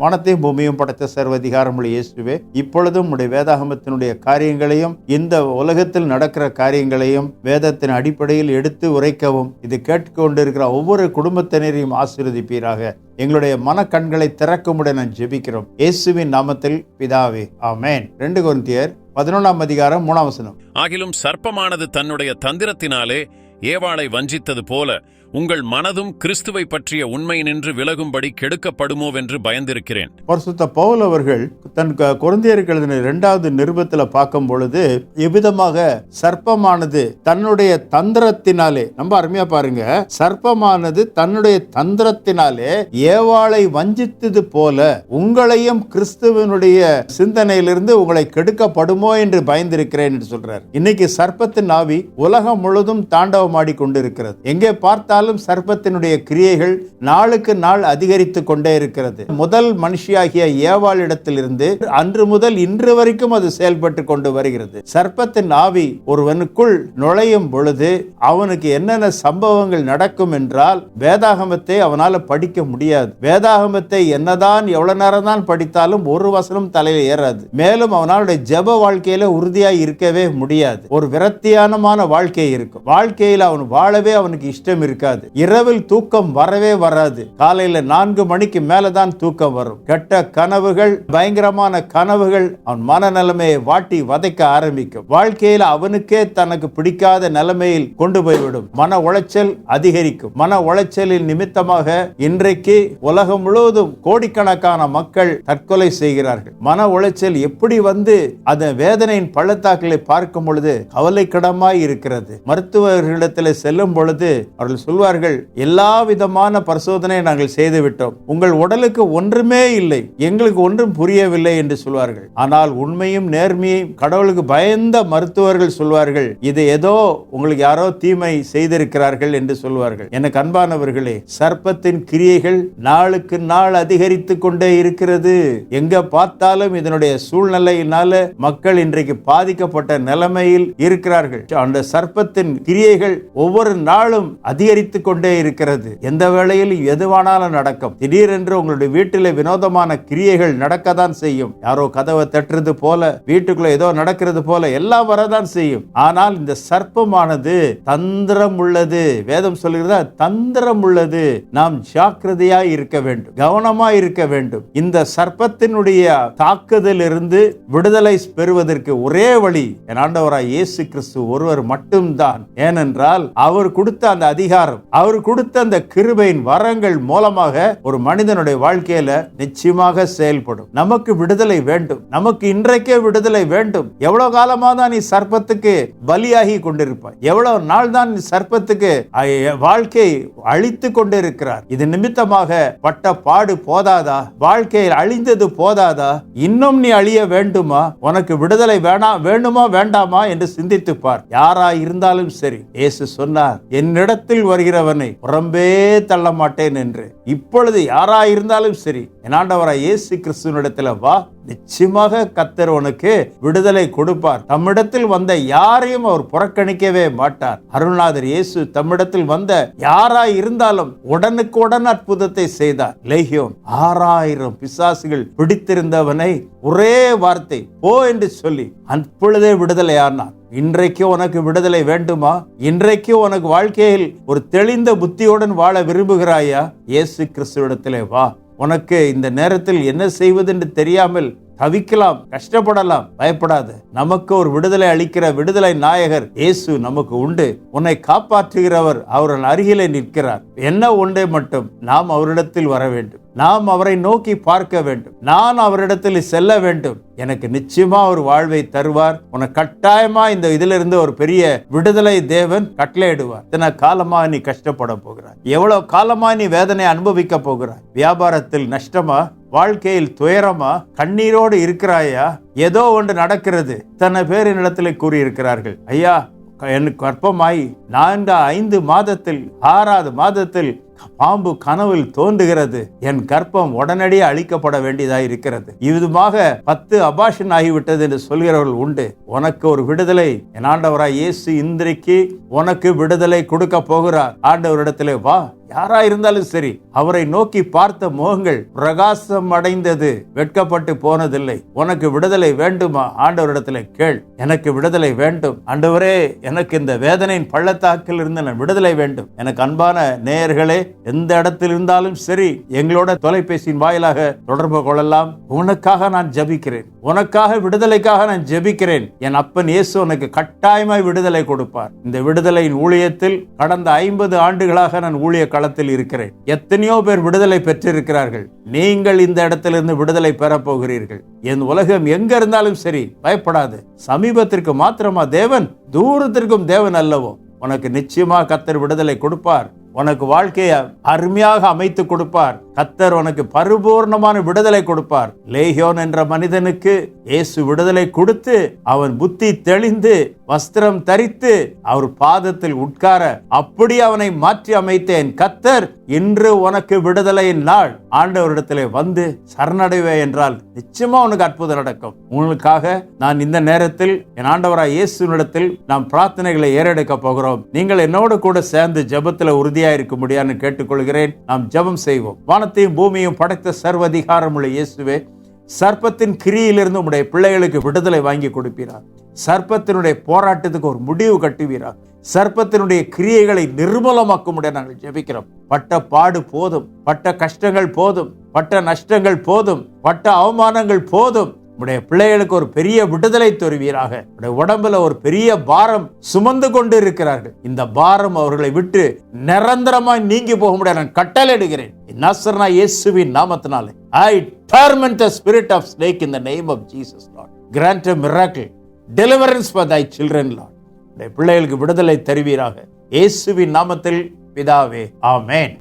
வானத்தையும் பூமியும் படைத்த சர்வதிகாரமுள்ள இயேசுவே இப்பொழுதும் உடைய வேதாகமத்தினுடைய காரியங்களையும் இந்த உலகத்தில் நடக்கிற காரியங்களையும் வேதத்தின் அடிப்படையில் எடுத்து உரைக்கவும். இது கேட்டுக்கொண்டிருக்கிற ஒவ்வொரு குடும்பத்தினரையும் ஆசீர்வதிப்பீராக. எங்களுடைய மனக்கண்களை திறக்கும்படி நான் ஜெபிக்கிறோம். இயேசுவின் நாமத்தில் பிதாவே ஆமேன். ரெண்டு குருந்தியர் பதினொன்றாம் அதிகாரம் மூணாம் வசனம். ஆகிலும் சர்ப்பமானது தன்னுடைய தந்திரத்தினாலே ஏவாளை வஞ்சித்தது போல உங்கள் மனதும் கிறிஸ்துவை பற்றிய உண்மை நின்று விலகும்படி கெடுக்கப்படுமோவென்று பயந்திருக்கிறேன். பரிசுத்த பவுல் அவர்கள் தன் க- எழுதின இரண்டாவது நிருபத்தில் பார்க்கும் பொழுது எவ்விதமாக சர்ப்பமானது தன்னுடைய தந்திரத்தினாலே ரொம்ப அருமையா பாருங்க சர்ப்பமானது தன்னுடைய தந்திரத்தினாலே ஏவாளை வஞ்சித்தது போல உங்களையும் கிறிஸ்துவனுடைய சிந்தனையிலிருந்து உங்களை கெடுக்கப்படுமோ என்று பயந்திருக்கிறேன் என்று சொல்றார். இன்னைக்கு சர்ப்பத்தின் ஆவி உலகம் முழுதும் தாண்டவமாடி கொண்டிருக்கிறது. எங்கே இருந்தாலும் சர்ப்பத்தினுடைய கிரியைகள் நாளுக்கு நாள் அதிகரித்து கொண்டே இருக்கிறது. முதல் மனுஷியாகிய ஏவாளிடத்திலிருந்து அன்று முதல் இன்று வரைக்கும் அது செயல்பட்டு கொண்டு வருகிறது. சர்ப்பத்தின் ஆவி ஒருவனுக்குள் நுழையும் பொழுது அவனுக்கு என்னென்ன சம்பவங்கள் நடக்கும் என்றால் வேதாகமத்தை அவனால படிக்க முடியாது. வேதாகமத்தை என்னதான் எவ்வளவு நேரம் தான் படித்தாலும் ஒரு வசனம் தலையில் ஏறாது. மேலும் அவனாலுடைய ஜெப வாழ்க்கையில உறுதியாய் இருக்கவே முடியாது. ஒரு விரத்தியானமான வாழ்க்கை இருக்கும். வாழ்க்கையில் அவன் வாழவே அவனுக்கு இஷ்டம் இருக்காது. இரவில் தூக்கம் வரவே வராது. காலையில நான்கு மணிக்கு மேலதான் தூக்கம் வரும். கெட்ட கனவுகள் பயங்கரமான கனவுகள் அவன் மனநிலைமையை வாட்டி வதைக்க ஆரம்பிக்கும். வாழ்க்கையில அவனுக்கே தனக்கு பிடிக்காத நிலைமையில் கொண்டு போய்விடும். மன உளைச்சல் அதிகரிக்கும். மன உளைச்சலின் நிமித்தமாக இன்றைக்கு உலகம் முழுவதும் கோடிக்கணக்கான மக்கள் தற்கொலை செய்கிறார்கள். மன உளைச்சல் எப்படி வந்து அந்த வேதனையின் பள்ளத்தாக்களை பார்க்கும் பொழுது கவலைக்கிடமாய் இருக்கிறது. மருத்துவர்களிடத்தில் செல்லும் பொழுது அவர்கள் சொல்வார்கள் எல்லா விதமான பரிசோதனை நாங்கள் செய்து விட்டோம் உங்கள் உடலுக்கு ஒன்றுமே இல்லை. எங்களுக்கு ஒன்றும் புரியவில்லை என்று சொல்வார்கள். ஆனால் உண்மையும் நேர்மையும் கடவுளுக்கு பயந்த மருத்துவர்கள் சொல்வார்கள் இது ஏதோ உங்களுக்கு யாரோ தீமை செய்திருக்கிறார்கள் என்று சொல்வார்கள். எனக்கு அன்பானவர்களே சர்ப்பத்தின் கிரியைகள் நாளுக்கு நாள் அதிகரித்து கொண்டே இருக்கிறது. எங்க பார்த்தாலும் இதனுடைய சூழ்நிலையினால மக்கள் இன்றைக்கு பாதிக்கப்பட்ட நிலைமையில் இருக்கிறார்கள். அந்த சர்ப்பத்தின் கிரியைகள் ஒவ்வொரு நாளும் அதிகரித்து கொண்டே இருக்கிறது. எந்த வேளையில் எதுவானாலும் நடக்கும். திடீரென்று உங்களுடைய வீட்டில் வினோதமான கிரியைகள் நடக்கத்தான் செய்யும். யாரோ கதவை தட்டுறது போல வீட்டுக்குள்ள ஏதோ நடக்கிறது போல எல்லாம் வரதான் செய்யும். ஆனால் இந்த சர்ப்பமானது தந்திரம் உள்ளது. வேதம் சொல்கிறதா தந்திரம் உள்ளது. நாம் ஜாக்கிரதையா இருக்க வேண்டும். கவனமா இருக்க வேண்டும். இந்த சர்ப்பத்தினுடைய தாக்குதலிருந்து விடுதலை பெறுவதற்கு ஒரே வழி என் ஆண்டவராய் இயேசு கிறிஸ்து ஒருவர் மட்டும்தான். ஏனென்றால் அவர் கொடுத்த அந்த அதிகாரம் அவர் கொடுத்த அந்த கிருபையின் வரங்கள் மூலமாக ஒரு மனிதனுடைய வாழ்க்கையில நிச்சயமாக செயல்படும். நமக்கு விடுதலை வேண்டும். நமக்கு இன்றைக்கே விடுதலை வேண்டும். எவ்வளவு காலமா தான் நீ சர்ப்பத்துக்கு பலியாகி கொண்டிருப்பாய்? எவ்வளவு நாள் தான் நீ சர்ப்பத்துக்கு வாழ்க்கை அழித்து கொண்டிருக்கிறார்? இது நிமித்தமாக பட்ட பாடு போதாதா? வாழ்க்கையில் அழிந்தது போதாதா? இன்னும் நீ அழிய வேண்டுமா? உனக்கு விடுதலை வேணாம் வேண்டுமா வேண்டாமா என்று சிந்தித்துப்பார் யாரா இருந்தாலும் சரி இயேசு சொன்னார் என்னிடத்தில் வருகிறவனை புறம்பே தள்ள மாட்டேன் என்று. இப்பொழுது யாராயிருந்தாலும் சரி என்னாண்டவராய் இயேசு கிறிஸ்துவனிடத்தில் வா. நிச்சயமாக கத்தர் உனக்கு விடுதலை கொடுப்பார். தம்மிடத்தில் வந்த யாரையும் அவர் புறக்கணிக்கவே மாட்டார். அருள்நாதர் இயேசு தம்மிடத்தில் வந்த யாராய் இருந்தாலும் உடனுக்குடன் அற்புதத்தை செய்தார். லேகியோன் ஆறாயிரம் பிசாசுகள் பிடித்திருந்தவனை ஒரே வார்த்தை போ என்று சொல்லி அப்பொழுதே விடுதலையானார். இன்றைக்கு உனக்கு விடுதலை வேண்டுமா? இன்றைக்கு உனக்கு வாழ்க்கையில் ஒரு தெளிந்த புத்தியுடன் வாழ விரும்புகிறாயா? இயேசு கிறிஸ்துவிடத்திலே வா. உனக்கு இந்த நேரத்தில் என்ன செய்வதென்று தெரியாமல் தவிக்கலாம் கஷ்டப்படலாம் பயப்படாது. நமக்கு ஒரு விடுதலை அளிக்கிற விடுதலை நாயகர் இயேசு நமக்கு உண்டு. உன்னை காப்பாற்றுகிறவர் அவரின் அருகிலே நிற்கிறார். என்ன ஒன்றே மட்டும் நாம் அவரிடத்தில் வர வேண்டும். நாம் அவரை நோக்கி பார்க்க வேண்டும். நான் அவரிடத்தில் செல்ல வேண்டும். எனக்கு நிச்சயமா ஒரு வாழ்வை தருவார். உனக்கு கட்டாயமா இந்த இதிலிருந்து ஒரு பெரிய விடுதலை தேவன் கட்டளையிடுவார். இத்தனை காலமா நீ கஷ்டப்பட போகிறாய். எவ்வளவு காலமா நீ வேதனை அனுபவிக்க போகிறாய். வியாபாரத்தில் நஷ்டமா? வாழ்க்கையில் துயரமா கண்ணீரோடு இருக்கிறாயா? ஏதோ ஒன்று நடக்கிறது. இத்தனை பேர் என்னிடத்தில் கூறியிருக்கிறார்கள். ஐயா எனக்கு கற்பமாய் நான்கு ஐந்து மாதத்தில் ஆறாவது மாதத்தில் பாம்பு கனவில் தோன்றுகிறது. என் கற்பம் உடனடியே அழிக்கப்பட வேண்டியதாக இருக்கிறது. இதுமாக பத்து அபாஷன் ஆகிவிட்டது என்று சொல்கிறவர்கள் உண்டு. உனக்கு ஒரு விடுதலை. என் ஆண்டவராய் இயேசு இன்றைக்கு உனக்கு விடுதலை கொடுக்க போகிறார். ஆண்டவரிடத்திலே வா. யாரா இருந்தாலும் சரி அவரை நோக்கி பார்த்த முகங்கள் பிரகாசம் அடைந்தது. வெட்கப்பட்டு போனதில்லை. உனக்கு விடுதலை வேண்டுமா? ஆண்டவரிடத்துல கேள். எனக்கு விடுதலை வேண்டும். ஆண்டவரே எனக்கு இந்த வேதனையின் பள்ளத்தாக்கில் இருந்து நான் விடுதலை வேண்டும். எனக்கு அன்பான நேயர்களே எந்த இடத்தில் இருந்தாலும் சரி எங்களோட தொலைபேசியின் வாயிலாக தொடர்பு கொள்ளலாம். உனக்காக நான் ஜபிக்கிறேன். உனக்காக விடுதலைக்காக நான் ஜெபிக்கிறேன். என் அப்பன் இயேசு உனக்கு கட்டாயமாய் விடுதலை கொடுப்பார். இந்த விடுதலையின் ஊழியத்தில் கடந்த ஐம்பது ஆண்டுகளாக நான் ஊழிய களத்தில் இருக்கிறேன். எத்தனையோ பேர் விடுதலை பெற்றிருக்கிறார்கள். நீங்கள் இந்த இடத்திலிருந்து விடுதலை பெறப்போகிறீர்கள் என் உலகம் எங்க இருந்தாலும் சரி பயப்படாது. சமீபத்திற்கு மாத்திரமா தேவன் தூரத்திற்கும் தேவன் அல்லவோ. உனக்கு நிச்சயமா கத்தர் விடுதலை கொடுப்பார். உனக்கு வாழ்க்கையை அருமையாக அமைத்து கொடுப்பார். கத்தர் உனக்கு பரிபூர்ணமான விடுதலை கொடுப்பார். லேஹியோன் என்ற மனிதனுக்கு இயேசு விடுதலை கொடுத்து அவன் புத்தி தெளிந்து வஸ்திரம் தரித்து அவர் பாதத்தில் உட்கார அப்படி அவனை மாற்றி அமைத்தேன். கத்தர் இன்று உனக்கு விடுதலையின் நாள். ஆண்டவரிடத்திலே வந்து சரணடைவே என்றால் நிச்சயமா உனக்கு அற்புதம் நடக்கும். உங்களுக்காக நான் இந்த நேரத்தில் என் ஆண்டவராய் இயேசுனிடத்தில் நாம் பிரார்த்தனைகளை ஏறெடுக்க போகிறோம். நீங்கள் என்னோடு கூட சேர்ந்து ஜெபத்துல உறுதியா இருக்க முடியான்னு கேட்டுக்கொள்கிறேன். நாம் ஜெபம் செய்வோம். வானத்தையும் பூமியும் படைத்த சர்வதிகாரமுள்ள இயேசுவே சர்ப்பத்தின் கிரியிலிருந்து உடைய பிள்ளைகளுக்கு விடுதலை வாங்கி கொடுப்பீரா சர்ப்பத்தினுடைய போராட்டத்துக்கு ஒரு முடிவு கட்டுவீராக சர்ப்பத்தினுடைய கிரியைகளை நிர்மூலமாக்க முடிய நாங்கள் ஜெபிக்கிறோம். பட்ட பாடு போதும் பட்ட கஷ்டங்கள் போதும் பட்ட நஷ்டங்கள் போதும் பட்ட அவமானங்கள் போதும். உடைய பிள்ளைகளுக்கு ஒரு பெரிய விடுதலை தருவீராக. உடைய உடம்புல ஒரு பெரிய பாரம் சுமந்து கொண்டு இருக்கிறார்கள். இந்த பாரம் அவர்களை விட்டு நிரந்தரமாய் நீங்கி போக முடியாது நான் கட்டளையிடுகிறேன். நசர்னா இயேசுவின் நாமத்தினாலே. I torment the spirit of snake in the name of Jesus Lord grant miracle deliverance for thy children Lord பிள்ளைகளுக்கு விடுதலை தருவீராக இயேசுவின் நாமத்தில் பிதாவே ஆமேன்